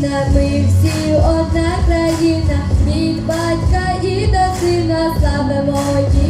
Україна, ми всі одна країна, від батька і до сина саме мої.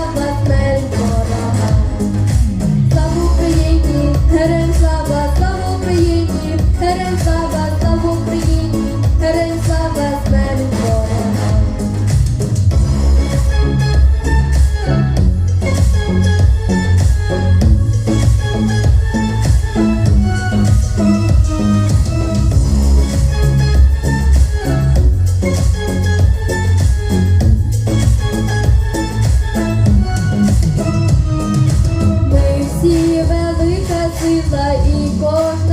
Priscila e Gosta.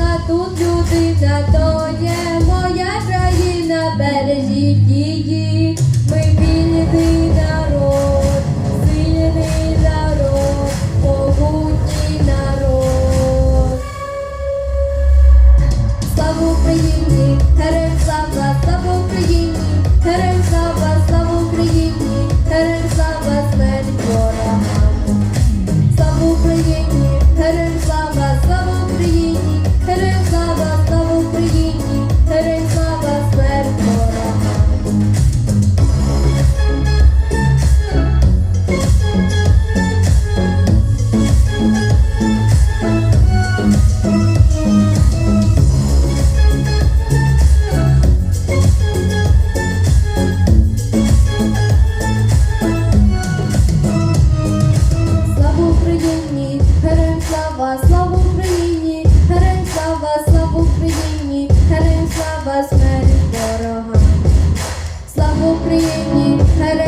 Her